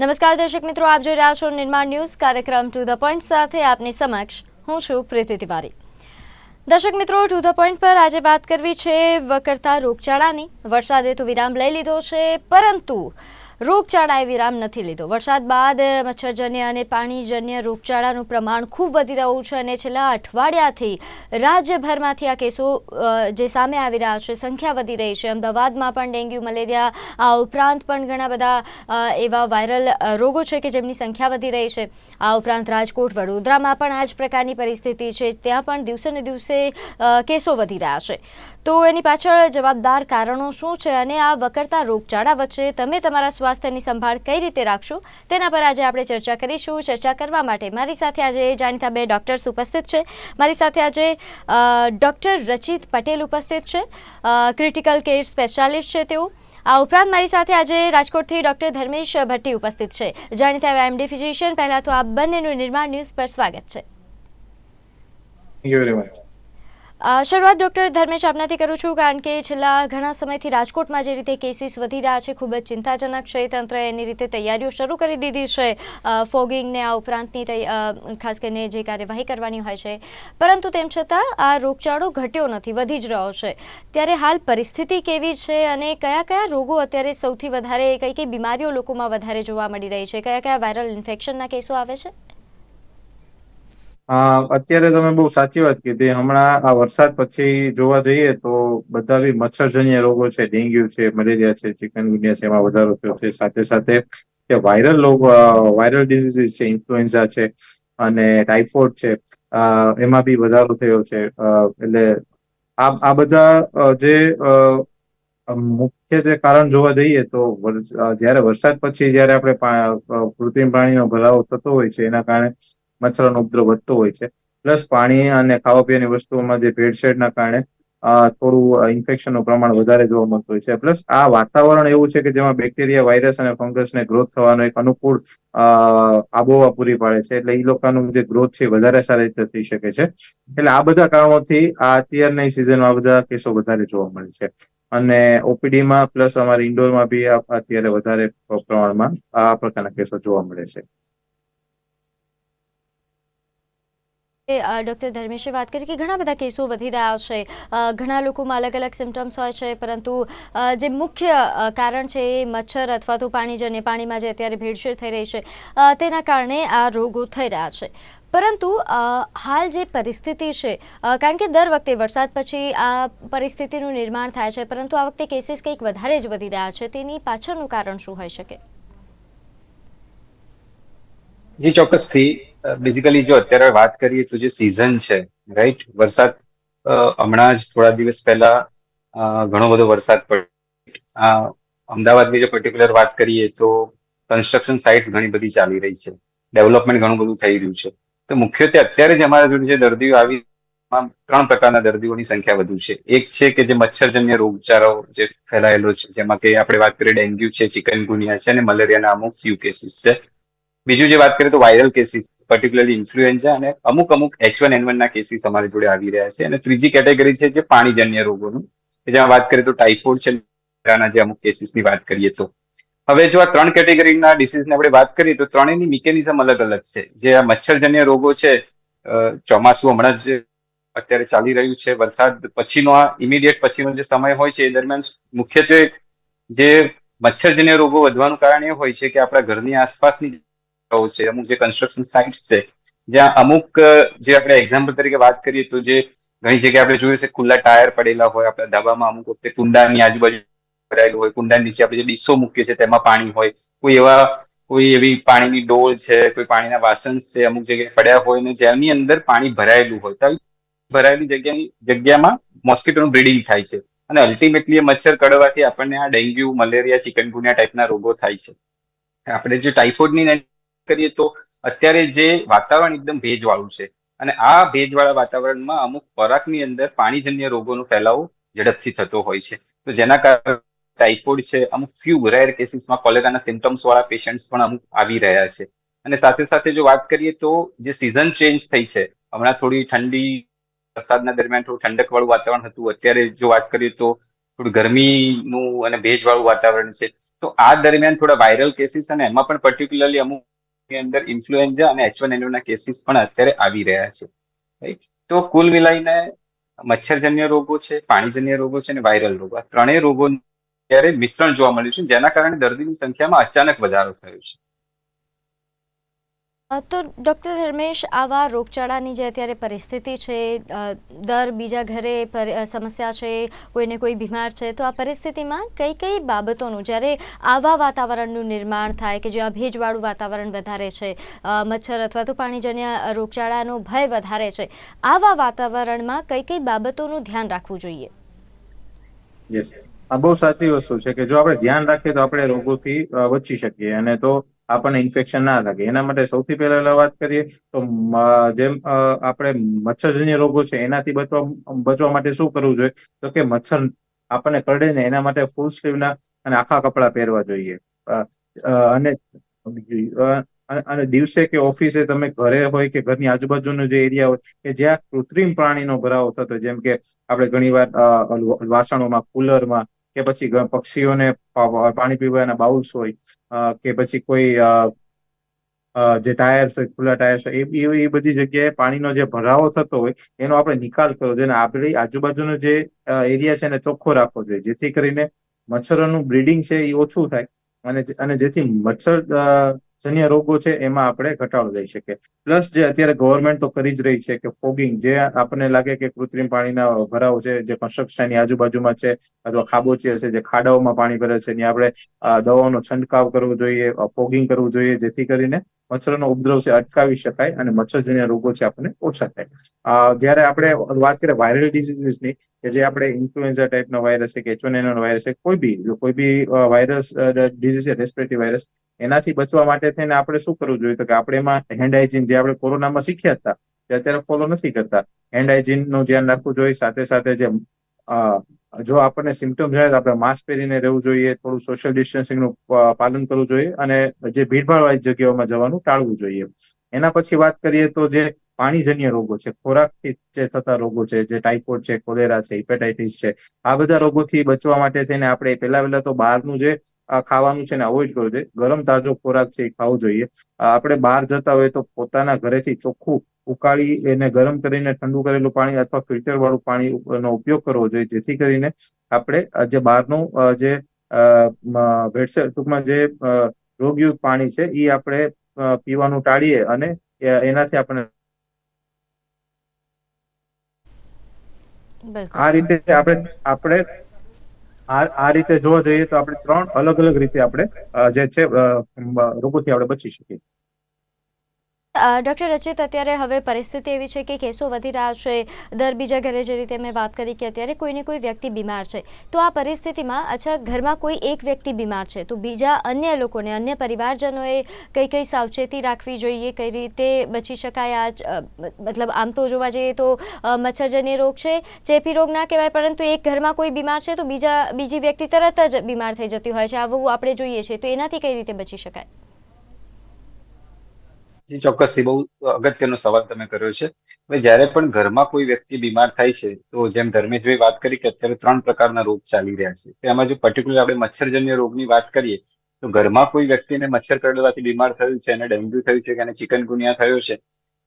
નમસ્કાર દર્શક મિત્રો, આપ જોઈ રહ્યા છો નિર્માણ ન્યૂઝ, કાર્યક્રમ ટુ ધ પોઈન્ટ સાથે આપની સમક્ષ હું છું પ્રીતિ તિવારી. દર્શક મિત્રો ટુ ધ પોઈન્ટ પર આજે વાત કરવી છે વકરતા રોગચાળાની. વરસાદે તો વિરામ લઈ લીધો છે, પરંતુ રોગચાળાએ વિરામ નથી લીધો. વરસાદ બાદ મચ્છરજન્ય અને પાણીજન્ય રોગચાળાનું પ્રમાણ ખૂબ વધી રહ્યું છે અને છેલ્લા અઠવાડિયાથી રાજ્યભરમાંથી આ કેસો જે સામે આવી રહ્યા છે, સંખ્યા વધી રહી છે. અમદાવાદમાં પણ ડેન્ગ્યુ, મલેરિયા, આ ઉપરાંત પણ ઘણા બધા એવા વાયરલ રોગો છે કે જેમની સંખ્યા વધી રહી છે. આ ઉપરાંત રાજકોટ, વડોદરામાં પણ આ જ પ્રકારની પરિસ્થિતિ છે. ત્યાં પણ દિવસે ને દિવસે કેસો વધી રહ્યા છે. તો એની પાછળ જવાબદાર કારણો શું છે અને આ વકરતા રોગચાળા વચ્ચે તમે તમારા સ્વાસ્થ્યની સંભાળ કઈ રીતે રાખશો તેના પર આજે આપણે ચર્ચા કરીશું. ચર્ચા કરવા માટે મારી સાથે આજે જાણીતા બે ડૉક્ટર્સ ઉપસ્થિત છે. મારી સાથે આજે ડૉક્ટર રચિત પટેલ ઉપસ્થિત છે. ક્રિટિકલ કેર સ્પેશિયાલિસ્ટ છે તેઓ. આ ઉપરાંત મારી સાથે આજે રાજકોટથી ડૉક્ટર ધર્મેશ ભટ્ટી ઉપસ્થિત છે. જાણીતા એમડી ફિઝિશિયન. પહેલાં તો આ બંનેનું નિર્માણ ન્યૂઝ પર સ્વાગત છે. શરૂઆત ડૉક્ટર ધર્મેશ આપનાથી કરું છું, કારણ કે છેલ્લા ઘણા સમયથી રાજકોટમાં જે રીતે કેસીસ વધી રહ્યા છે, ખૂબ જ ચિંતાજનક છે, તંત્રએ એની રીતે તૈયારીઓ શરૂ કરી દીધી છે ફોગિંગને આ ઉપરાંતની ખાસ કરીને જે કાર્યવાહી કરવાની હોય છે. પરંતુ તેમ છતાં આ રોગચાળો ઘટ્યો નથી, વધી જ રહ્યો છે. ત્યારે હાલ પરિસ્થિતિ કેવી છે અને કયા કયા રોગો અત્યારે સૌથી વધારે, કઈ કઈ બીમારીઓ લોકોમાં વધારે જોવા મળી રહી છે? કયા કયા વાયરલ ઇન્ફેક્શનના કેસો આવે છે? અ, અત્યારે તમે બહુ સાચી વાત કીધી. હમણાં આ વરસાદ પછી જોવા જઈએ તો બધા બી મચ્છરજન્ય રોગો છે ડેન્ગ્યુ છે મલેરિયા છે ચિકનગુનિયા છે એમાં વધારો થયો છે. સાથે સાથે કે વાયરલ વાયરલ ડિઝીઝીસ છે ઇન્ફ્લુએન્ઝા છે અને ટાઇફોઇડ છે અ, એમાં બી વધારો થયો છે. એટલે આ આ બધા જે મુખ્ય જે કારણ જોવા જઈએ તો જયારે વરસાદ પછી જ્યારે આપણે કૃત્રિમ પાણીનો ભરાવો થતો હોય છે એના કારણે મચ્છરોનો ઉપદ્રવ વધતો હોય છે. પ્લસ પાણી અને ખાવા પીવાની વસ્તુઓમાં જે ભેળસેળના કારણે થોડું ઇન્ફેક્શનનું પ્રમાણ વધારે જોવા મળતું હોય છે. પ્લસ આ વાતાવરણ એવું છે કે જેમાં બેક્ટેરિયા વાયરસ અને ફંગસને ગ્રોથ થવાનો એક અનુકૂળ આબોહવા પૂરી પાડે છે. એટલે એ લોકોનું જે ગ્રોથ છે વધારે સારી રીતે થઈ શકે છે. એટલે આ બધા કારણોથી આ અત્યારની સિઝનમાં આ બધા કેસો વધારે જોવા મળે છે. અને ઓપીડીમાં પ્લસ અમારે ઇન્ડોરમાં બી અત્યારે વધારે પ્રમાણમાં આ પ્રકારના કેસો જોવા મળે છે અ, ડૉક્ટર ધર્મેશે વાત કરી કે ઘણા બધા કેસો વધી રહ્યા છે. ઘણા લોકોમાં અલગ અલગ સિમ્ટમ્સ હોય છે, પરંતુ જે મુખ્ય કારણ છે એ મચ્છર અથવા તો પાણીજન્ય પાણીમાં જે અત્યારે ભેળસેળ થઈ રહી છે તેના કારણે આ રોગો થઈ રહ્યા છે. પરંતુ હાલ જે પરિસ્થિતિ છે કારણ કે દર વખતે વરસાદ પછી આ પરિસ્થિતિનું નિર્માણ થાય છે, પરંતુ આ વખતે કેસીસ કંઈક વધારે જ વધી રહ્યા છે, તેની પાછળનું કારણ શું હોઈ શકે? જી ચોક્કસથી બેઝિકલી જો અત્યારે વાત કરીએ તો જે સિઝન છે રાઈટ વરસાદ હમણાં જ થોડા દિવસ પહેલા ઘણો બધો વરસાદ પડ્યો. અમદાવાદની જો પર્ટિક્યુલર વાત કરીએ તો કન્સ્ટ્રક્શન સાઇટ્સ ઘણી બધી ચાલી રહી છે. ડેવલપમેન્ટ ઘણું બધું થઈ રહ્યું છે. તો મુખ્યત્વે અત્યારે જ અમારા જોડે જે દર્દીઓ આવી ત્રણ પ્રકારના દર્દીઓની સંખ્યા વધુ છે. એક છે કે જે મચ્છરજન્ય રોગચાળો જે ફેલાયેલો છે, જેમાં કે આપણે વાત કરીએ ડેન્ગ્યુ છે, ચિકનગુનિયા છે અને મલેરિયાના અમુક ફ્યુ કેસીસ છે. બીજું જે વાત કરીએ તો વાયરલ કેસીસ પર્ટિક્યુલરલી ઇન્ફ્લુએન્ઝા અને અમુક અમુક એચ વન એન ના કેસીસ અમારી જોડે આવી રહ્યા છે. અને ત્રીજી કેટેગરી છે જે પાણીજન્ય રોગોનું. જેમાં વાત કરીએ તો ટાઇફોઇડ છે જે અમુક કેસીસની વાત કરીએ તો. હવે જો આ ત્રણ કેટેગરીના ડિસીઝની આપણે વાત કરીએ તો ત્રણેયની મિકેનિઝમ અલગ અલગ છે. જે આ મચ્છરજન્ય રોગો છે ચોમાસું હમણાં જ અત્યારે ચાલી રહ્યું છે. વરસાદ પછીનો આ ઇમિડિયેટ પછીનો જે સમય હોય છે, એ દરમિયાન મુખ્યત્વે જે મચ્છરજન્ય રોગો વધવાનું કારણ એ હોય છે કે આપણા ઘરની આસપાસની છે, અમુક જે કન્સ્ટ્રક્શન સાઇટ્સ છે, જ્યાં અમુક જે આપણે એક્ઝામ્પલ તરીકે વાત કરીએ તો જે ઘણી જગ્યાએ આપણે જોયું છે, ખુલ્લા ટાયર પડેલા હોય, આપણા ધાબામાં અમુક વખતે કુંડાની આજુબાજુ ભરાયેલું હોય, કુંડાની નીચે આપણે જે ડીશો મૂકીએ છીએ, તેમાં પાણી હોય. કોઈ એવા, કોઈ એવી પાણીની ડોલ છે, કોઈ પાણીના વાસણ છે, અમુક જગ્યાએ પડ્યા હોય ને જેની અંદર પાણી ભરાયેલું હોય. તો ભરાયેલી જગ્યાની, જગ્યામાં મોસ્કીટોનું બ્રીડિંગ થાય છે. અને અલ્ટિમેટલી મચ્છર કડવાથી આપણને આ ડેન્ગ્યુ, મલેરિયા, ચિકનગુનિયા ટાઈપના રોગો થાય છે. આપણે જે ટાઇફોઇડની કરીએ તો અત્યારે જે વાતાવરણ એકદમ ભેજવાળું છે. અને આ ભેજવાળા વાતાવરણમાં અમુક ખોરાકની અંદર પાણીજન્ય રોગોનો ફેલાવો ઝડપથી થતો હોય છે. તો જેના કારણે ટાઇફોઇડ છે, અમુક ફ્યુ રેર કેસીસમાં કોલેરાના સિમ્ટમ્સ વાળા પેશન્ટ્સ પણ અમુક આવી રહ્યા છે. અને સાથે સાથે જો વાત કરીએ તો જે સિઝન ચેન્જ થઈ છે, હમણાં થોડી ઠંડી, વરસાદના દરમિયાન થોડું ઠંડક વાળું વાતાવરણ હતું, અત્યારે જો વાત કરીએ તો થોડું ગરમીનું અને ભેજવાળું વાતાવરણ છે. તો આ દરમિયાન થોડા વાયરલ કેસીસ અને એમાં પણ પર્ટિક્યુલરલી અમુક ની અંદર ઇન્ફ્લુએન્ઝા અને એચ વન ના કેસીસ પણ અત્યારે આવી રહ્યા છે. રાઈટ તો કુલ મિલાઈને મચ્છરજન્ય રોગો છે, પાણીજન્ય રોગો છે અને વાયરલ રોગો. આ ત્રણેય રોગો ત્યારે મિશ્રણ જોવા મળ્યું છે. જેના કારણે દર્દીની સંખ્યામાં અચાનક વધારો થયો છે. તો ડૉક્ટર ધર્મેશ, આવા રોગચાળાની જે અત્યારે પરિસ્થિતિ છે દર બીજા ઘરે સમસ્યા છે, કોઈને કોઈ બીમાર છે, તો આ પરિસ્થિતિમાં કઈ કઈ બાબતોનું, જ્યારે આવા વાતાવરણનું નિર્માણ થાય કે જ્યાં ભેજવાળું વાતાવરણ વધારે છે મચ્છર અથવા તો પાણીજન્ય રોગચાળાનો ભય વધારે છે, આવા વાતાવરણમાં કઈ કઈ બાબતોનું ધ્યાન રાખવું જોઈએ? આ બહુ સાચી વસ્તુ છે કે જો આપણે ધ્યાન રાખીએ તો આપણે રોગોથી વચી શકીએ અને તો આપણને ઇન્ફેક્શન ના લાગે. એના માટે સૌથી પહેલા વાત કરીએ તો જેમ આપણે મચ્છરજન્ય રોગો છે એનાથી બચવા બચવા માટે શું કરવું જોઈએ? તો કે મચ્છર આપણને કરડે ને એના માટે ફૂલ સ્લીવના અને આખા કપડાં પહેરવા જોઈએ. અને અને- દિવસે કે ઓફિસે તમે ઘરે હોય કે ઘરની આજુબાજુનો જે એરિયા હોય કે જ્યાં કૃત્રિમ પ્રાણીનો ભરાવો થતો જેમ કે આપણે ઘણીવાર વાસણોમાં, કુલરમાં કે પછી પક્ષીઓને પાણી પીવાના બાઉલ્સ હોય કે પછી કોઈ જે ટાયર્સ હોય, ખુલ્લા ટાયર્સ હોય, એ, એ- બધી જગ્યાએ પાણીનો જે ભરાવો થતો હોય, એનો આપણે નિકાલ કરવો જોઈએ આપણી આજુબાજુનો જે એરિયા છે એને ચોખ્ખો રાખવો જોઈએ. જેથી કરીને મચ્છરોનું બ્રીડિંગ છે એ ઓછું થાય અને અને જેથી મચ્છર જન્ય રોગો છે, એમાં આપણે ઘટાડો લઈ શકીએ. પ્લસ જે અત્યારે ગવર્મેન્ટ તો કરી જ રહી છે કે ફોગિંગ જે આપણને લાગે કે કૃત્રિમ પાણીના ભરાવો છે, જે કન્સ્ટ્રક્શનની આજુબાજુમાં છે, અથવા ખાબોચિયા છે, જે ખાડાઓમાં પાણી ભરે છે, ત્યાં આપણે દવાનો છંટકાવ કરવો જોઈએ ફોગિંગ કરવું જોઈએ, જેથી કરીને મચ્છરોનો ઉપદ્રવ છે અટકાવી શકાય અને મચ્છરજન્ય રોગો છે આપણને ઓછા થાય. જ્યારે આપણે વાત કરીએ વાયરલ ડિઝીઝની કે જે આપણે ઇન્ફ્લુએન્ઝા ટાઈપનો વાયરસ છે, કે એચ વાયરસ છે, કોઈ બી કોઈ બી વાયરસ ડિઝીઝ છે રેસ્પિરેટરી વાયરસ એનાથી બચવા માટે થઈને આપણે શું કરવું જોઈએ? તો કે આપણે એમાં હેન્ડ હાઇજીન જે આપણે કોરોનામાં શીખ્યા હતા તે અત્યારે ફોલો નથી કરતા. હેન્ડ હાઇજીનનું ધ્યાન રાખવું જોઈએ, સાથે સાથે જે જો આપણને સિમ્ટમ જાય તો આપણે માસ્ક પહેરીને રહેવું જોઈએ, થોડું સોશિયલ ડિસ્ટન્સિંગનું પાલન કરવું જોઈએ અને જે ભીડભાડવાળી જગ્યાઓમાં જવાનું ટાળવું જોઈએ. એના પછી વાત કરીએ તો જે પાણીજન્ય રોગો છે, ખોરાકથી જે થતા રોગો છે, જે ટાઇફોઇડ છે કોલેરા છે હિપેટાઇટિસ છે, આ બધા રોગોથી બચવા માટે થઈને આપણે પહેલા પહેલા તો બહારનું જે ખાવાનું છે ને અવોઇડ કરવું જોઈએ. ગરમ તાજો ખોરાક છે એ ખાવો જોઈએ. આપણે બહાર જતા હોય તો પોતાના ઘરેથી ચોખ્ખું ઉકાળી એને ગરમ કરીને ઠંડુ કરેલું પાણી અથવા ફિલ્ટર વાળું પાણી નો ઉપયોગ કરવો જોઈએ. જેથી કરીને આપણે જે બહારનું જે ભેળસેળ ટૂંકમાં જે રોગયુક્ત પાણી છે એ આપણે પીવાનું ટાળીએ અને એનાથી આપણે આ રીતે આપણે આપણે આ રીતે જોવા જઈએ તો આપણે ત્રણ અલગ અલગ રીતે આપણે જે છે રોગોથી આપણે બચી શકીએ. ડૉક્ટર રચિત અત્યારે હવે પરિસ્થિતિ એવી છે કે કેસો વધી રહ્યા છે. દર બીજા ઘરે જે રીતે મેં વાત કરી કે અત્યારે કોઈને કોઈ વ્યક્તિ બીમાર છે. તો આ પરિસ્થિતિમાં અચ્છા ઘરમાં કોઈ એક વ્યક્તિ બીમાર છે. તો બીજા અન્ય લોકોને, અન્ય પરિવારજનોએ કઈ કઈ સાવચેતી રાખવી જોઈએ? કઈ રીતે બચી શકાય આ મતલબ આમ તો જોવા જઈએ તો મચ્છરજન્ય રોગ છે, ચેપી રોગ ના કહેવાય, પરંતુ એક ઘરમાં કોઈ બીમાર છે તો બીજા, બીજી વ્યક્તિ તરત જ બીમાર થઈ જતી હોય છે. આવું આપણે જોઈએ છીએ તો એનાથી કઈ રીતે બચી શકાય? ચોક્કસથી બહુ અગત્યનો સવાલ તમે કર્યો છે. હવે જ્યારે પણ ઘરમાં કોઈ વ્યક્તિ બીમાર થાય છે, તો જેમ ધર્મેશભાઈ વાત કરી કે અત્યારે ત્રણ પ્રકારના રોગ ચાલી રહ્યા છે. એમાં જો પર્ટિક્યુલર આપણે મચ્છરજન્ય રોગની વાત કરીએ, તો ઘરમાં કોઈ વ્યક્તિને મચ્છર કરડવાથી બીમાર થયું છે અને ડેન્ગ્યુ થયું છે કે એને ચિકનગુનિયા થયો છે,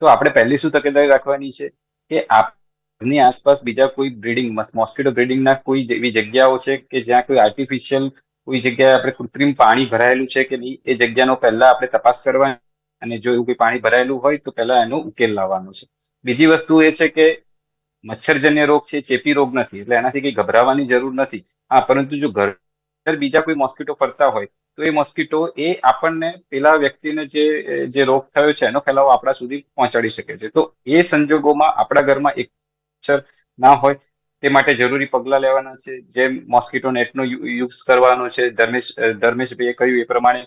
તો આપણે પહેલી શું તકેદારી રાખવાની છે? કે આપની આસપાસ બીજા કોઈ બ્રીડિંગ મોસ્કિટો બ્રીડિંગના કોઈ એવી જગ્યાઓ છે કે જ્યાં કોઈ આર્ટિફિશિયલ કોઈ જગ્યાએ આપણે કૃત્રિમ પાણી ભરાયેલું છે કે નહીં? એ જગ્યાનો પહેલા આપણે તપાસ કરવાની અને જો એવું કોઈ પાણી ભરાયેલું હોય, તો પહેલા એનો ઉકેલ લાવવાનો છે. બીજી વસ્તુ એ છે કે મચ્છરજન્ય રોગ છે, ચેપી રોગ નથી, એટલે એનાથી કઈ ગભરાવાની જરૂર નથી. હા, પરંતુ જો ઘર બીજા કોઈ મોસ્કિટો ફરતા હોય, તો એ મોસ્કિટો એ આપણને પેલા વ્યક્તિને જે જે રોગ થયો છે, એનો ફેલાવો આપણા સુધી પહોંચાડી શકે છે. તો એ સંજોગોમાં આપણા ઘરમાં એક મચ્છર ના હોય, તે માટે જરૂરી પગલા લેવાના છે. જેમ મોસ્કિટો નેટનો યુઝ કરવાનો છે. ધર્મેશ ધર્મેશભાઈએ કહ્યું એ પ્રમાણે,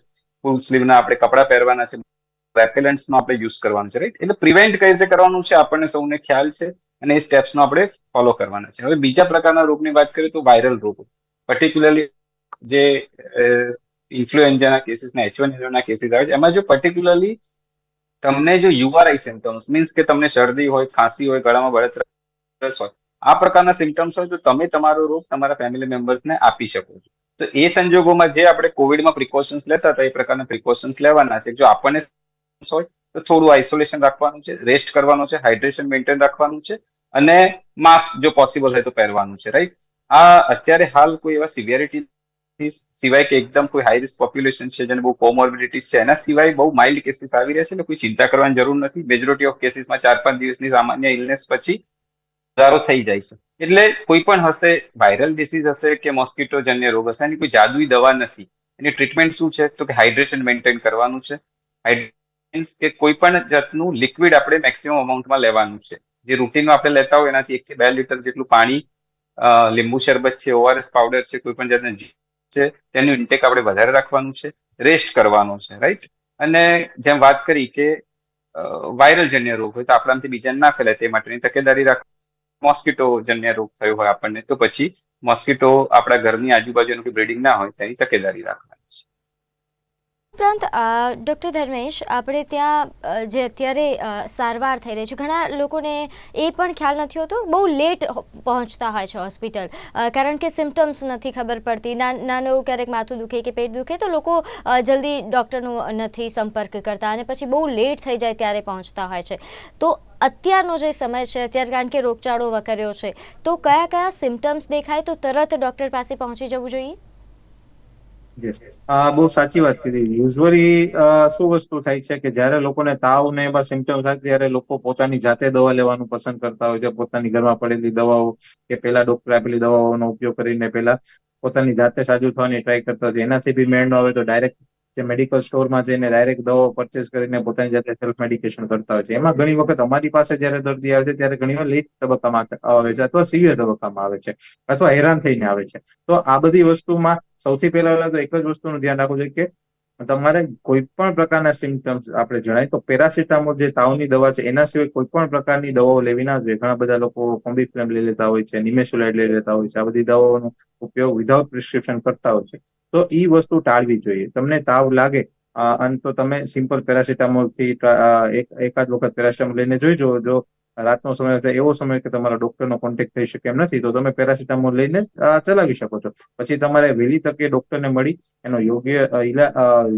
ફૂલ સ્લીવના આપણે કપડાં પહેરવાના છે. રેપેલન્ટ્સનો આપણે યુઝ કરવાનો છે રાઈટ એટલે પ્રિવેન્ટ કઈ રીતે કરવાનું છે, આપણને સૌને ખ્યાલ છે અને એ સ્ટેપ્સનો આપણે ફોલો કરવાના છે. હવે બીજા પ્રકારના રોગની વાત કરીએ તો વાયરલ રોગો. પર્ટિક્યુલરલી જે ઇન્ફ્લુએન્ઝાના કેસીસ ને એચ ના કેસીસ આવે છે, એમાં જો પર્ટિક્યુલરલી તમને જો યુઆરઆઈ સિમ્ટમ્સ મીન્સ કે તમને શરદી હોય, ખાંસી હોય, ગળામાં બળતરસ હોય, આ પ્રકારના સિમ્ટમ્સ હોય તો તમે તમારો રોગ તમારા ફેમિલી મેમ્બર્સને આપી શકો છો. તો એ સંજોગોમાં જે આપણે કોવિડમાં પ્રિકોશન્સ લેતા હતા, એ પ્રકારના પ્રિકોશન્સ લેવાના છે, જો આપણને હોય, તો થોડું આઇસોલેશન રાખવાનું છે રેસ્ટ કરવાનું છે હાઇડ્રેશન મેન્ટેન રાખવાનું છે અને માસ્ક જો પોસિબલ હોય તો પહેરવાનું છે રાઈટ આ અત્યારે હાલ કોઈ એવા સિવિયરિટી સિવાય કે એકદમ કોઈ હાઈ રિસ્ક પોપ્યુલેશન છે જેને બહુ કોમોર્બિડિટીઝ છે, એના સિવાય બહુ માઇલ્ડ કેસીસ આવી રહ્યા છે, એટલે કોઈ ચિંતા કરવાની જરૂર નથી. મેજોરિટી ઓફ કેસીસમાં ચાર પાંચ દિવસની સામાન્ય ઇલનેસ પછી સુધારો થઈ જાય છે. એટલે કોઈ પણ હશે વાયરલ ડિસીઝ હશે કે મોસ્કિટો જન્ય રોગ હશે, એની કોઈ જાદુઈ દવા નથી. એની ટ્રીટમેન્ટ શું છે? તો કે હાઇડ્રેશન મેન્ટેન કરવાનું છે. મીન્સ કે કોઈ પણ જાતનું લિક્વિડ આપણે મેક્સિમમ અમાઉન્ટમાં લેવાનું છે. જે રૂટીનમાં આપણે લેતા હોય એનાથી એકથી બે લીટર જેટલું પાણી લીંબુ શરબત છે, ઓઆરએસ પાવડર છે કોઈ પણ જાતના છે, તેનું ઇન્ટેક આપણે વધારે રાખવાનું છે રેસ્ટ કરવાનો છે રાઈટ અને જેમ વાત કરી કે વાયરલ જન્ય રોગ હોય તો આપણાથી બીજાને ના ફેલાય, તે માટેની તકેદારી રાખ. મોસ્કિટો જન્ય રોગ થયો હોય આપણને, તો પછી મોસ્કિટો આપણા ઘરની આજુબાજુનું કોઈ બ્રિડિંગ ના હોય, તેની તકેદારી રાખવાની. છે ઉપરાંત ડૉક્ટર ધર્મેશ, આપણે ત્યાં જે અત્યારે સારવાર થઈ રહી છે, ઘણા લોકોને એ પણ ખ્યાલ નથી હોતો, બહુ લેટ પહોંચતા હોય છે હોસ્પિટલ. કારણ કે સિમ્ટમ્સ નથી ખબર પડતી, નાનું ક્યારેક માથું દુખે કે પેટ દુખે, તો લોકો જલ્દી ડૉક્ટરનો નથી સંપર્ક કરતા અને પછી બહુ લેટ થઈ જાય ત્યારે પહોંચતા હોય છે. તો અત્યારનો જે સમય છે, અત્યારે કારણ કે રોગચાળો વકર્યો છે, તો કયા કયા સિમ્ટમ્સ દેખાય, તો તરત ડૉક્ટર પાસે પહોંચી જવું જોઈએ? બહુ સાચી વાત કીધી. યુઝવલી શું વસ્તુ થાય છે કે જ્યારે લોકોને તાવ ને એવા સિમ્ટમ થાય ત્યારે લોકો પોતાની જાતે દવા લેવાનું પસંદ કરતા હોય છે. પોતાની ઘરમાં પડેલી દવાઓ કે પેલા ડોક્ટર આપેલી દવાઓનો ઉપયોગ કરીને પેલા પોતાની જાતે સાજુ થવાની ટ્રાય કરતા હોય છે. એનાથી બી મેળ ન આવે તો ડાયરેક્ટ જે મેડિકલ સ્ટોરમાં જઈને ડાયરેક્ટ દવાઓ પરચેસ કરીને પોતાની જાતે સેલ્ફ મેડિકેશન કરતા હોય છે. એમાં ઘણી વખત અમારી પાસે જ્યારે દર્દી આવે છે, ત્યારે ઘણી વાર લેટ તબક્કામાં આવે છે અથવા સિવિયર તબક્કામાં આવે છે અથવા હેરાન થઈને આવે છે. તો આ બધી વસ્તુમાં સૌથી પહેલા તો એક જ વસ્તુનું ધ્યાન રાખવું જોઈએ કે તમારે કોઈ પણ પ્રકારના સિમ્ટમ્સ આપણે જણાય તો પેરાસિટામોલ જે તાવની દવા છે એના સિવાય કોઈ પણ પ્રકારની દવાઓ લેવી ના જોઈએ. ઘણા બધા લોકો કોમ્બીફ્લેમ લઈ લેતા હોય છે નિમેસોલાઇડ લઈ લેતા હોય છે. આ બધી દવાઓનો ઉપયોગ વિધાઉટ પ્રિસ્ક્રિપ્શન કરતા હોય છે. તો એ વસ્તુ ટાળવી જોઈએ. તમને તાવ લાગે અને તો તમે સિમ્પલ પેરાસિટામોલથી ટ્રા- અ, એક એકાદ વખત પેરાસિટામોલ લઈને જોઈ જો રાતનો સમય તો એવો સમય કે તમારા ડોક્ટરનો કોન્ટેક્ટ થઈ શકે એમ નથી, તો તમે પેરાસિટામોલ લઈને ચલાવી શકો છો. પછી તમારે વહેલી તકે ડોક્ટરને મળી, એનો યોગ્ય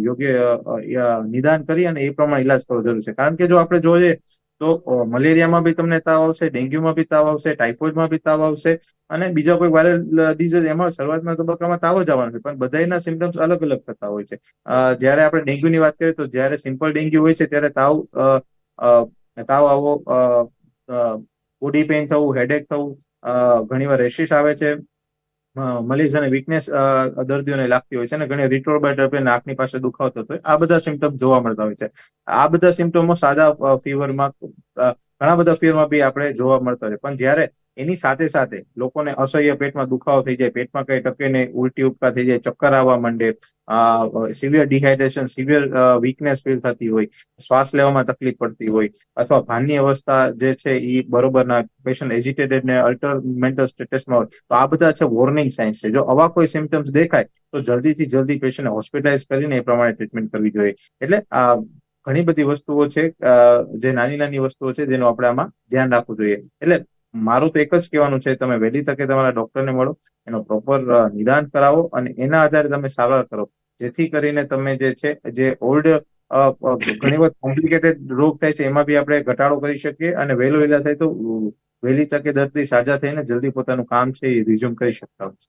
યોગ્ય નિદાન કરી અને એ પ્રમાણે ઈલાજ કરવો જરૂરી છે. કારણ કે જો આપણે જોઈએ, તો મલેરિયામાં બી તમને તાવ આવશે, ડેન્ગ્યુમાં બી તાવ આવશે, ટાઇફોઇડમાં બી તાવ આવશે અને બીજા કોઈ વાયરલ ડિઝીઝ એમાં શરૂઆતના તબક્કામાં તાવ જ આવવાનો છે, પણ બધાના સિમ્ટમ્સ અલગ અલગ થતા હોય છે. જ્યારે આપણે ડેન્ગ્યુની વાત કરીએ તો જ્યારે સિમ્પલ ડેન્ગ્યુ હોય છે, ત્યારે તાવ તાવ આવવો બોડી પેઇન થવું હેડેક થવું ઘણીવાર રેશિસ આવે છે. મલીઝ અને વીકનેસ દર્દીઓને લાગતી હોય છે અને ઘણી રિટ્રોબાઇટ નાકની પાસે દુખાવો થતો હોય. આ બધા સિમ્ટમ જોવા મળતા હોય છે. આ બધા સિમ્ટમો સાદા ફીવરમાં ઘણા બધા ફિલ્મમાં બી આપણે જોવા મળતા હોય પણ જ્યારે એની સાથે સાથે લોકોને અસહ્ય પેટમાં દુખાવો થઈ જાય, પેટમાં કઈ ટકે નહીં, ઉલટી ઉપકા થઈ જાય, ચક્કર આવવા માંડે severe dehydration severe weakness feel થતી હોય, શ્વાસ લેવામાં તકલીફ પડતી હોય અથવા ભાનની અવસ્થા જે છે એ બરોબરના પેશન્ટ એજિટેટેડ ને અલ્ટર મેન્ટલ સ્ટેટસમાં હોય, તો આ બધા છે વોર્નિંગ સાઇન્સ છે. જો આવા કોઈ સિમ્ટમ્સ દેખાય, તો જલ્દીથી જલ્દી પેશન્ટને હોસ્પિટલાઇઝ કરીને એ પ્રમાણે ટ્રીટમેન્ટ કરવી જોઈએ. એટલે આ ઘણી બધી વસ્તુઓ છે જે નાની નાની વસ્તુઓ છે, જેનું આપણે આમાં ધ્યાન રાખવું જોઈએ. એટલે મારું તો એક જ કહેવાનું છે, તમે વહેલી તકે તમારા ડોક્ટરને મળો, એનો પ્રોપર નિદાન કરાવો અને એના આધારે તમે સારવાર કરો. જેથી કરીને તમે જે છે, જે ઓલ્ડ ઘણી વખત કોમ્પ્લિકેટેડ રોગ થાય છે, એમાં બી આપણે ઘટાડો કરી શકીએ અને વહેલો વહેલા થાય તો વહેલી તકે દર્દી સાજા થઈને જલ્દી પોતાનું કામ છે એ રિઝ્યુમ કરી શકતા હોય છે.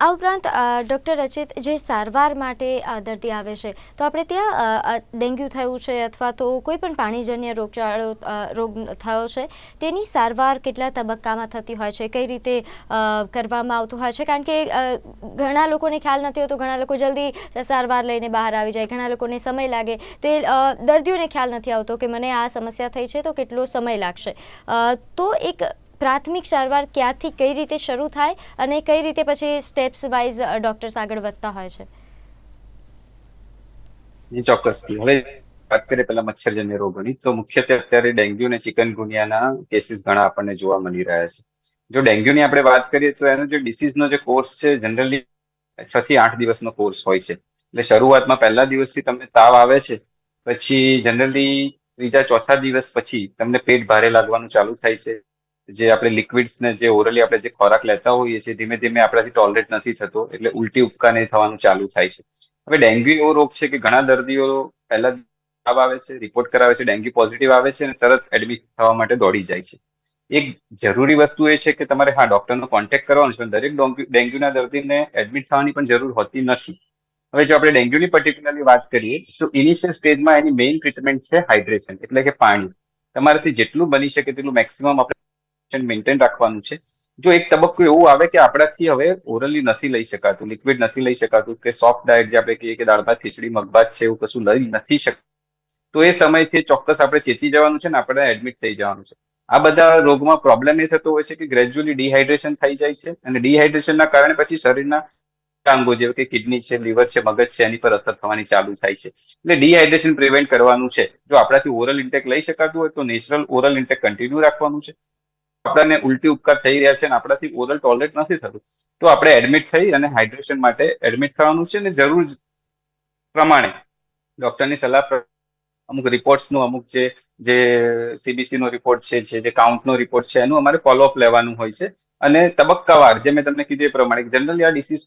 આ ઉપરાંત ડૉક્ટર રચિત જે સારવાર માટે દર્દી આવે છે, તો આપણે ત્યાં ડેન્ગ્યુ થયું છે અથવા તો કોઈ પણ પાણીજન્ય રોગચાળો રોગ થયો છે, તેની સારવાર કેટલા તબક્કામાં થતી હોય છે, કઈ રીતે કરવામાં આવતું હોય છે? કારણ કે ઘણા લોકોને ખ્યાલ નથી હોતો, ઘણા લોકો જલ્દી સારવાર લઈને બહાર આવી જાય, ઘણા લોકોને સમય લાગે, તો એ દર્દીઓને ખ્યાલ નથી આવતો કે મને આ સમસ્યા થઈ છે, તો કેટલો સમય લાગશે? તો એક પ્રાથમિક સારવાર ક્યાંથી કઈ રીતે શરૂ થાય અને કઈ રીતે પછી સ્ટેપ્સ વાઇઝ ડોક્ટર્સ આગળ વધતા હોય છે? જી, ચોક્કસથી. હવે વાત કરીએ પેલા મચ્છરજન્ય રોગોની. તો મુખ્યત્વે અત્યારે ડેન્ગ્યુ અને ચિકનગુનિયાના કેસીસ ઘણા આપણને જોવા મળી રહ્યા છે. જો ડેન્ગ્યુની આપણે વાત કરીએ તો એનો જે ડિસીઝનો જે કોર્સ છે જનરલી છ થી આઠ દિવસનો કોર્સ હોય છે. એટલે શરૂઆતમાં પહેલા દિવસથી તમને તાવ આવે છે, પછી જનરલી ત્રીજા ચોથા દિવસ પછી તમને પેટ ભારે લાગવાનું ચાલુ થાય છે. જે આપણે લિક્વિડ્સ ને જે ઓરલી આપણે જે ખોરાક લેતા હોઈએ છીએ, ધીમે ધીમે આપણાથી ટોલરેટ નથી થતો, એટલે ઉલટી ઉપકાને થવાનું ચાલુ થાય છે. હવે ડેન્ગ્યુ એવો રોગ છે કે ઘણા દર્દીઓ પહેલા તાવ આવે છે રિપોર્ટ કરાવે છે ડેન્ગ્યુ પોઝિટિવ આવે છે અને તરત એડમિટ થવા માટે દોડી જાય છે. એક જરૂરી વસ્તુ એ છે કે તમારે, હા ડોક્ટરનો કોન્ટેક્ટ કરવાનો છે, પણ દરેક ડેન્ગ્યુના દર્દીને એડમિટ થવાની પણ જરૂર હોતી નથી. હવે જો આપણે ડેન્ગ્યુની પર્ટિક્યુલરલી વાત કરીએ, તો ઇનિશિયલ સ્ટેજમાં એની મેઇન ટ્રીટમેન્ટ છે હાઇડ્રેશન એટલે કે પાણી. તમારાથી જેટલું બની શકે તેટલું મેક્સિમમ આપણે મેન્ટેન રાખવાનું છે. જો એક તબક્કો એવું આવે કે આપણાથી હવે ઓરલી નથી લઈ શકાતું લિક્વિડ નથી લઈ શકાતું, કે સોફ્ટ ડાયટ જે આપણે કહીએ કે દાળ ભાત, ખીચડી, મગભાત છે એવું કશું લઈ નથી શકતું તો એ સમયથી ચોક્કસ આપણે ચેતી જવાનું છે ને આપણે એડમિટ થઈ જવાનું છે. આ બધા રોગમાં પ્રોબ્લેમ એ થતો હોય છે કે ગ્રેજ્યુઅલી ડિહાઇડ્રેશન થઈ જાય છે અને ડિહાઇડ્રેશનના કારણે પછી શરીરના અંગો જેવું કે કિડની છે લીવર છે, મગજ છે, એની પર અસર થવાની ચાલુ થાય છે. એટલે ડિહાઇડ્રેશન પ્રિવેન્ટ કરવાનું છે. જો આપણાથી ઓરલ ઇન્ટેક લઈ શકાતું હોય તો નેચરલ ઓરલ ઇન્ટેક કન્ટિન્યુ રાખવાનું છે. આપણને ઉલટી ઉપકાર થઈ રહ્યા છે અને આપણાથી ઓરલ ટોયલેટ નથી થતું. તો આપણે એડમિટ થઈ અને હાઇડ્રેશન માટે એડમિટ થવાનું છે અને જરૂર પ્રમાણે ડોક્ટરની સલાહ અમુક રિપોર્ટ્સનું, અમુક જે જે સીબીસી નો રિપોર્ટ છે, જે જે કાઉન્ટનો રિપોર્ટ છે, એનું અમારે ફોલોઅપ લેવાનું હોય છે. અને તબક્કાવાર, જે મેં તમને કીધું એ પ્રમાણે જનરલી આ ડિસીઝ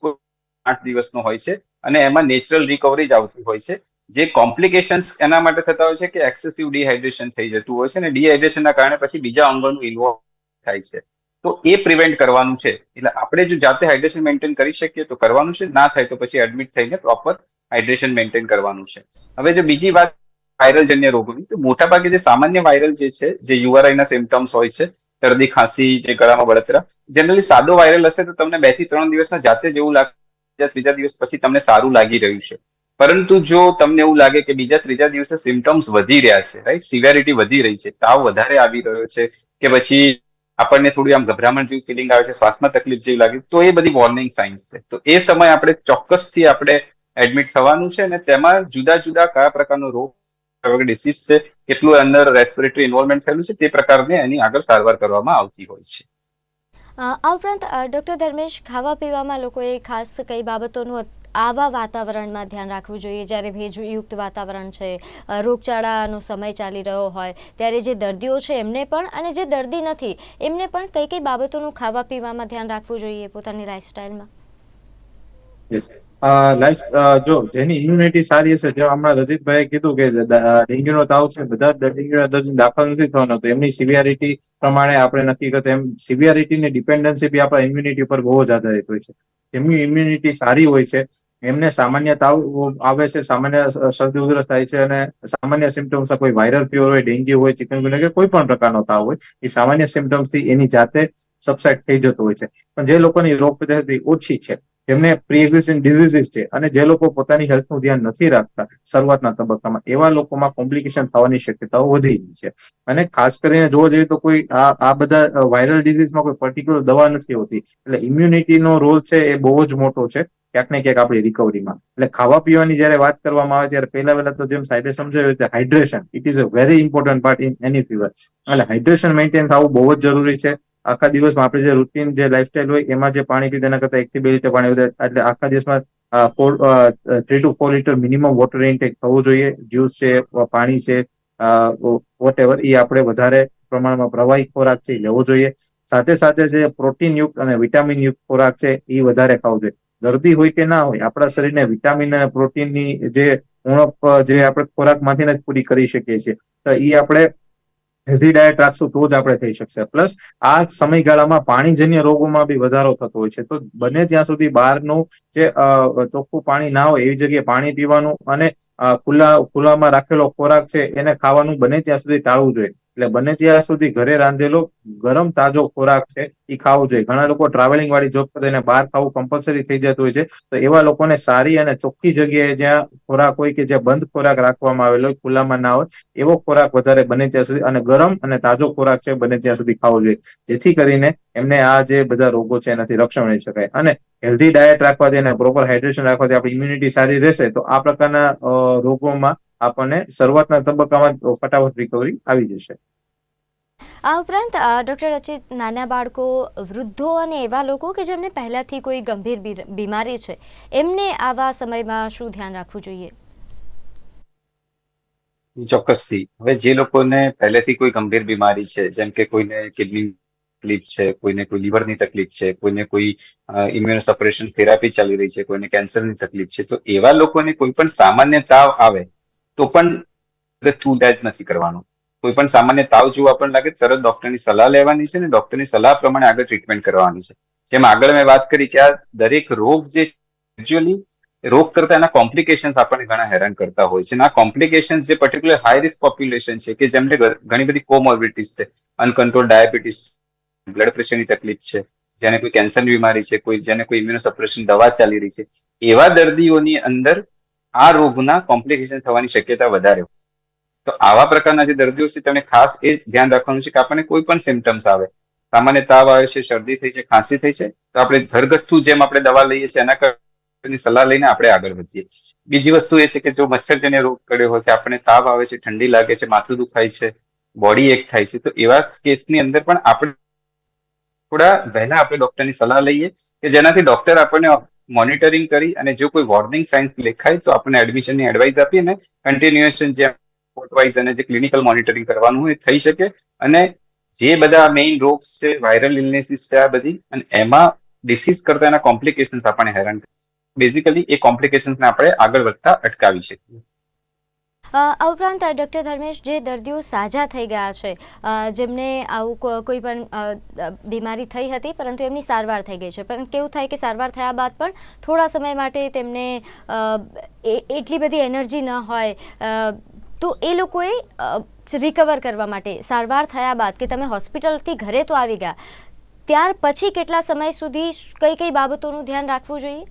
આઠ દિવસનો હોય છે અને એમાં નેચરલ રિકવરી જ આવતી હોય છે. જે કોમ્પ્લિકેશન્સ એના માટે થતા હોય છે કે એક્સેસિવ ડિહાઇડ્રેશન થઈ જતું હોય છે અને ડિહાઇડ્રેશનના કારણે પછી બીજા અંગોનું ઇન્વોલ્વ થાય છે. તો એ પ્રિવેન્ટ કરવાનું છે. એટલે આપણે જો જાતે હાઇડ્રેશન મેન્ટેન કરી શકીએ તો કરવાનું છે. ના થાય તો પછી એડમિટ થઈને પ્રોપર હાઇડ્રેશન મેન્ટેન કરવાનું છે. હવે જો બીજી વાત વાયરલ જન્ય રોગોની, તો મોટાભાગે જે સામાન્ય વાયરલ જે છે, જે યુઆરઆઈ ના સિમ્ટમ્સ હોય છે, શરદી, ખાંસી, જે ગળામાં બળતરા જનરલી સાદો વાયરલ હશે તો તમને બેથી ત્રણ દિવસમાં જાતે જ એવું લાગે ત્રીજા દિવસ પછી તમને સારું લાગી રહ્યું છે. પરંતુ જો તમને એવું લાગે કે બીજા ત્રીજા દિવસે સિમ્ટમ્સ વધી રહ્યા છે રાઈટ સિવિયરિટી વધી રહી છે, તાવ વધારે આવી રહ્યો છે, કે પછી આપણને થોડી આમ ગભરામણ જેવી ફિલિંગ આવે છે, શ્વાસમાં તકલીફ જેવી લાગે તો એ બધી વોર્નિંગ સાઇન્સ છે. તો એ સમય આપણે ચોક્કસથી આપણે એડમિટ થવાનું છે અને તેમાં જુદા જુદા કયા પ્રકારનો રોગ ડિસીઝ છે, કેટલું અંદર રેસ્પિરેટરી ઇન્વોલ્વમેન્ટ થયેલું છે, તે પ્રકારને એની આગળ સારવાર કરવામાં આવતી હોય છે. આ ઉપરાંત ડૉક્ટર ધર્મેશ ખાવા પીવામાં લોકોએ ખાસ કઈ બાબતોનું આવા વાતાવરણમાં ધ્યાન રાખવું જોઈએ. જ્યારે ભેજયુક્ત વાતાવરણ છે રોગચાળાનો સમય ચાલી રહ્યો હોય, ત્યારે જે દર્દીઓ છે, એમને પણ અને જે દર્દી નથી, એમને પણ કઈ કઈ બાબતોનું ખાવા પીવામાં ધ્યાન રાખવું જોઈએ પોતાની લાઈફસ્ટાઈલમાં લાઈફ જો જેની ઇમ્યુનિટી સારી હશે, જે હમણાં રજીતભાઈએ કીધું કે ડેન્ગ્યુ નો તાવ છે, બધા ડેન્ગ્યુના દર્દી દાખલ નથી થવાનો, તો એમની સિવિયરિટી પ્રમાણે આપણે નક્કી કરતા એમ સિવિયરિટી ની ડિપેન્ડન્સી બી આપણા ઇમ્યુનિટી પર બહુ જ આધારિત હોય છે. એમની ઇમ્યુનિટી સારી હોય છે. એમને સામાન્ય તાવ આવે છે, સામાન્ય શરદી ઉધરસ થાય છે અને સામાન્ય સિમ્ટમ્સ કોઈ વાયરલ ફીવર હોય ડેન્ગ્યુ હોય ચિકનગુનિયા કે કોઈ પણ પ્રકારનો તાવ હોય, એ સામાન્ય સિમ્ટમ્સથી એની જાતે સબસાઇડ થઈ જતો હોય છે. પણ જે લોકોની રોગ પ્રતિરોધક ઓછી છે જેમને પ્રી એક્ઝિસ્ટિંગ ડિઝીઝીસ છે. અને જે લોકો પોતાની હેલ્થનું ધ્યાન નથી રાખતા શરૂઆતના તબક્કામાં, એવા લોકોમાં કોમ્પ્લિકેશન થવાની શક્યતાઓ વધી ગઈ છે. અને ખાસ કરીને જોવા જઈએ તો કોઈ આ આ બધા વાયરલ ડિઝીઝમાં કોઈ પર્ટિક્યુલર દવા નથી હોતી. એટલે ઇમ્યુનિટીનો રોલ છે એ બહુ જ મોટો છે. ક્યાંક ને ક્યાંક આપણી રિકવરીમાં એટલે ખાવા પીવાની જયારે વાત કરવામાં આવે ત્યારે પહેલા પહેલા તો જેમ સાહેબે સમજાવ્યું કે hydration it is a very important part in any fever એટલે હાઇડ્રેશન મેન્ટેન થવું બહુ જ જરૂરી છે. આખા દિવસમાં આપણે જે રૂટીન જે લાઈફસ્ટાઈલ હોય, એમાં જે પાણી પીધા એના કરતા એકથી બે લીટર પાણી વધારે, એટલે આખા દિવસમાં four three two four liter minimum water intake થવું જોઈએ. જ્યુસ છે પાણી છે વોટ એવર એ આપણે વધારે પ્રમાણમાં પ્રવાહી ખોરાક છે લેવો જોઈએ. સાથે સાથે જે પ્રોટીન યુક્ત અને વિટામિન યુક્ત ખોરાક છે એ વધારે ખાવો જોઈએ. દર્દી હોય કે ના હોય, આપણા શરીરને વિટામિન અને પ્રોટીનની જે ઉણપ, જે આપણે ખોરાકમાંથી જ પૂરી કરી શકીએ છીએ. તો એ આપણે હેલ્ધી ડાયટ રાખશું તો જ આપણે થઈ શકશે. પ્લસ આ સમયગાળામાં પાણીજન્ય રોગોમાં બી વધારો થતો હોય છે. તો બને ત્યાં સુધી બહારનું જે ચોખ્ખું પાણી ના હોય એવી જગ્યાએ પાણી પીવાનું અને ખુલ્લા, ખુલ્લામાં રાખેલો ખોરાક છે એને ખાવાનું બને ત્યાં સુધી ટાળવું જોઈએ. એટલે બને ત્યાં સુધી ઘરે રાંધેલો ગરમ તાજો ખોરાક છે એ ખાવો જોઈએ. ઘણા લોકો ટ્રાવેલિંગ વાળી જોબ કરે એને બહાર ખાવું કમ્પલસરી થઈ જતું હોય છે. તો એવા લોકોને સારી અને ચોખ્ખી જગ્યાએ જ્યાં ખોરાક હોય કે જ્યાં બંધ ખોરાક રાખવામાં આવેલો હોય, ખુલ્લામાં ના હોય, એવો ખોરાક વધારે બને ત્યાં સુધી અને ગરમ અને તાજો ખોરાક છે, બને ત્યાં સુધી ખાવો જોઈએ. જેથી કરીને એમને આ જે બધા રોગો છે, એનાથી રક્ષણ મળી શકાય. અને હેલ્ધી ડાયટ રાખવાથી અને પ્રોપર હાઇડ્રેશન રાખવાથી આપણી ઇમ્યુનિટી સારી રહેશે, તો આ પ્રકારના રોગોમાં આપણને શરૂઆતના તબક્કામાં ફટાફટ રિકવરી આવી જશે. આ ઉપરાંત ડૉક્ટર રચિત નાના બાળકો, વૃદ્ધો અને એવા લોકો કે જેમને પહેલાંથી કોઈ ગંભીર બીમારી છે, એમને આવા સમયમાં શું ધ્યાન રાખવું જોઈએ? ચોક્કસથી હવે જે લોકોને પહેલેથી કોઈ ગંભીર બીમારી છે, જેમ કે કોઈને કિડની તકલીફ છે, કોઈને કોઈ લીવરની તકલીફ છે, કોઈને કોઈ ઇમ્યુન સપરેશન થેરાપી ચાલી રહી છે, કોઈને કેન્સરની તકલીફ છે, તો એવા લોકોને કોઈ પણ સામાન્ય તાવ આવે, તો પણ થૂ ડેજ નથી કરવાનું. કોઈ પણ સામાન્ય તાવ જોવા આપણને લાગે, તરત ડોક્ટરની સલાહ લેવાની છે ને ડોક્ટરની સલાહ પ્રમાણે આગળ ટ્રીટમેન્ટ કરવાની છે. જેમ આગળ મેં વાત કરી કે આ દરેક રોગ જે એકચ્યુઅલી રોગ કરતા એના કોમ્પ્લિકેશન્સ આપણને ઘણા હેરાન કરતા હોય છે. અને આ કોમ્પ્લિકેશન્સ જે પર્ટિક્યુલર હાઈ રિસ્ક પોપ્યુલેશન છે કે જેમને ઘણી બધી કોમોર્બિડિટીઝ છે. અનકન્ટ્રોલ ડાયાબિટીસ બ્લડ પ્રેશરની તકલીફ છે, જેને કોઈ કેન્સરની બીમારી છે, કોઈ, જેને કોઈ ઇમ્યુનો સપ્રેશન દવા ચાલી રહી છે, એવા દર્દીઓની અંદર આ રોગના કોમ્પ્લિકેશન થવાની શક્યતા વધારે. તો આવા પ્રકારના જે દર્દીઓ છે, તેમને ખાસ એ ધ્યાન રાખવાનું છે કે આપણને કોઈ પણ સિમ્ટમ્સ આવે. સામાન્ય તાવ આવે છે, શરદી થઈ છે, ખાંસી થઈ છે, તો આપણે ઘરગથ્થુ જેમ આપણે દવા લઈએ છીએ, એના કરતા સલાહ લઈને આપણે આગળ વધીએ. બીજી વસ્તુ એ છે કે જો મચ્છરજન્ય રોગ કર્યો હોય કે આપણને તાવ આવે છે, ઠંડી લાગે છે, માથું દુખાય છે બોડી એક થાય છે, તો એવા કેસની અંદર પણ આપણે થોડા વહેલા આપણે ડોક્ટરની સલાહ લઈએ કે જેનાથી ડોક્ટર આપણને મોનિટરિંગ કરી અને જો કોઈ વોર્નિંગ સાઇન્સ દેખાય તો આપણને એડમિશનની એડવાઇસ આપી અને કન્ટિન્યુએશન જે વાઇઝ અને જે ક્લિનિકલ મોનિટરિંગ કરવાનું હોય થઈ શકે. અને જે બધા મેઇન રોગ્સ છે વાયરલ ઇલનેસીસ છે, આ બધી, અને એમાં ડિસીઝ કરતા એના કોમ્પ્લિકેશન્સ આપણને હેરાન બેઝિકલી એ કોમ્પ્લિકેશન્સને આપણે આગળ વધતા અટકાવી શકીએ. આ ઉપરાંત ડૉક્ટર ધર્મેશ, જે દર્દીઓ સાજા થઈ ગયા છે જેમને આવું કોઈ પણ બીમારી થઈ હતી, પરંતુ એમની સારવાર થઈ ગઈ છે. પણ કેવું થાય કે સારવાર થયા બાદ પણ થોડા સમય માટે તેમને એટલી બધી એનર્જી ન હોય તો એ લોકોએ રિકવર કરવા માટે સારવાર થયા બાદ કે તમે હોસ્પિટલથી ઘરે તો આવી ગયા, ત્યાર પછી કેટલા સમય સુધી કઈ કઈ બાબતોનું ધ્યાન રાખવું જોઈએ?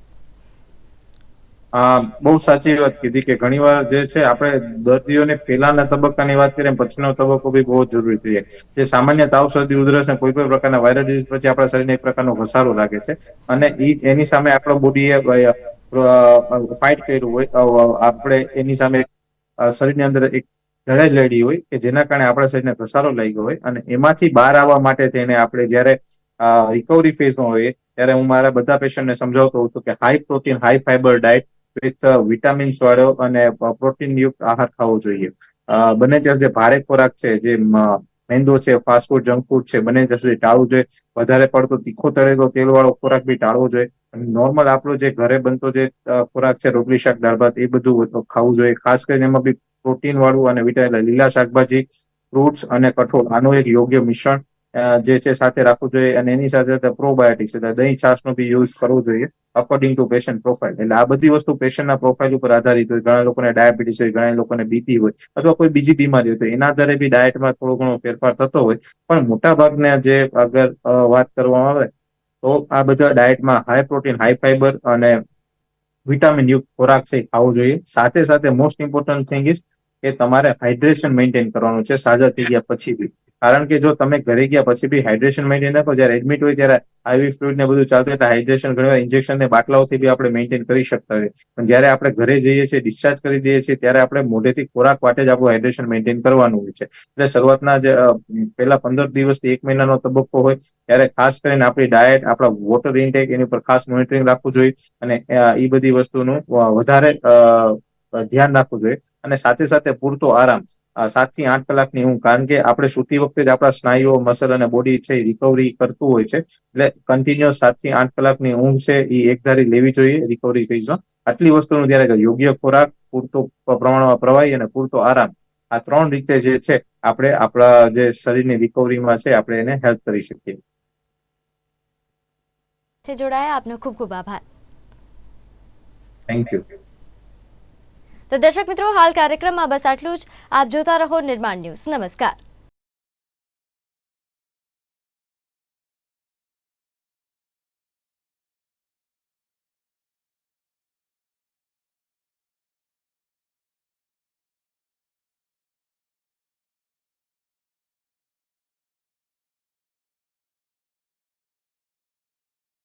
બહુ સાચી વાત કીધી કે ઘણીવાર જે છે, આપણે દર્દીઓને પહેલાના તબક્કાની વાત કરીએ પછીનો તબક્કો બી બહુ જરૂરી છે. જે સામાન્ય તાવ શરદી, ઉધરસ ને કોઈ પણ પ્રકારના વાયરલ ડિઝીઝ પછી આપણા શરીરને એક પ્રકારનો ઘસારો લાગે છે. અને એની સામે આપણો બોડીએ ફાઇટ કર્યું હોય આપણે એની સામે શરીરની અંદર એક લડાઈ લડી હોય કે જેના કારણે આપણા શરીરને ઘસારો લાગ્યો હોય અને એમાંથી બહાર આવવા માટે થઈને આપણે જ્યારે રિકવરી ફેઝમાં હોઈએ, ત્યારે હું મારા બધા પેશન્ટને સમજાવતો હોઉં છું કે high protein high fiber diet with vitamins વાળો અને પ્રોટીન યુક્ત આહાર ખાવો જોઈએ. બને ત્યાં સુધી ભારે ખોરાક છે, જે મેંદો છે ફાસ્ટ ફૂડ જંક ફૂડ છે, બને ત્યાં સુધી ટાળવું જોઈએ. વધારે પડતો તીખો તળેલો તેલ વાળો ખોરાક બી ટાળવો જોઈએ. નોર્મલ આપણો જે ઘરે બનતો જે ખોરાક છે, રોટલી, શાક, દાળ, ભાત, એ બધું ખાવું જોઈએ. ખાસ કરીને એમાં બી પ્રોટીન વાળું અને વિટામિન લીલા શાકભાજી ફ્રૂટ્સ અને કઠોળ આનું એક યોગ્ય મિશ્રણ જે છે સાથે રાખવું જોઈએ અને એની સાથે સાથે પ્રોબાયોટિક્સ એટલે દહીં, છાશનો બી યુઝ કરવો જોઈએ અકોર્ડિંગ ટુ પેશન્ટ પ્રોફાઇલ એટલે આ બધી વસ્તુ પેશન્ટના પ્રોફાઇલ ઉપર આધારિત હોય. ઘણા લોકોને ડાયાબિટીસ હોય, ઘણા લોકોને બીપી હોય, અથવા કોઈ બીજી બીમારી હોય, તો એના આધારે બી ડાયટમાં થોડો ઘણો ફેરફાર થતો હોય. પણ મોટા ભાગના જે અગર વાત કરવામાં આવે, તો આ બધા ડાયટમાં હાઈ પ્રોટીન હાઈ ફાઈબર અને વિટામિન યુક્ત ખોરાક છે ખાવો જોઈએ. સાથે સાથે મોસ્ટ ઇમ્પોર્ટન્ટ થિંગ ઇઝ કે તમારે હાઇડ્રેશન મેન્ટેન કરવાનું છે, સાજા થઈ ગયા પછી બી. કારણ કે જો તમે ઘરે ગયા પછી બી હાઇડ્રેશન મેન્ટેન રાખો જ્યારે એડમિટ હોય ત્યારે આઈવી ફ્લુઇડ ને બધું ચાલતું એટલે હાઇડ્રેશન ઘણી વાર ઇન્જેક્શન ને બાટલાઓથી બી આપણે મેન્ટેન કરી શકતા હોય. પણ જ્યારે આપણે ઘરે જઈએ છીએ ડિસ્ચાર્જ કરી દઈએ છીએ, ત્યારે આપણે મોઢેથી ખોરાક વાટે જ આપણું હાઇડ્રેશન મેન્ટેન કરવાનું હોય છે. એટલે શરૂઆતના જે પહેલા પંદર દિવસથી એક મહિનાનો તબક્કો હોય, ત્યારે ખાસ કરીને આપણી ડાયટ આપણા વોટર ઇન્ટેક એની ઉપર ખાસ મોનિટરિંગ રાખવું જોઈએ અને એ બધી વસ્તુનું વધારે ધ્યાન રાખવું જોઈએ અને સાથે સાથે પૂરતો આરામ. સાતથી આઠ કલાકની ઊંઘ કારણ કે આપણે સૂતી વખતે જ આપણા સ્નાયુઓ મસલ અને બોડી છે રિકવરી કરતું હોય છે. એટલે કન્ટિન્યુઅસ સાતથી આઠ કલાકની ઊંઘ છે એ એકધારી લેવી જોઈએ રિકવરી ફેઝમાં આટલી વસ્તુનું ધ્યાન. યોગ્ય ખોરાક પૂરતો પ્રમાણમાં પ્રવાહી અને પૂરતો આરામ. આ ત્રણ રીતે જે છે આપણે આપણા જે શરીરની રિકવરીમાં છે આપણે એને હેલ્પ કરી શકીએ. જોડાયા. આપનો ખૂબ ખૂબ આભાર. થેન્ક યુ તો દર્શક મિત્રો હાલ કાર્યક્રમમાં બસ આટલું જ. આપ જોતા રહો નિર્માણ ન્યૂઝ. નમસ્કાર.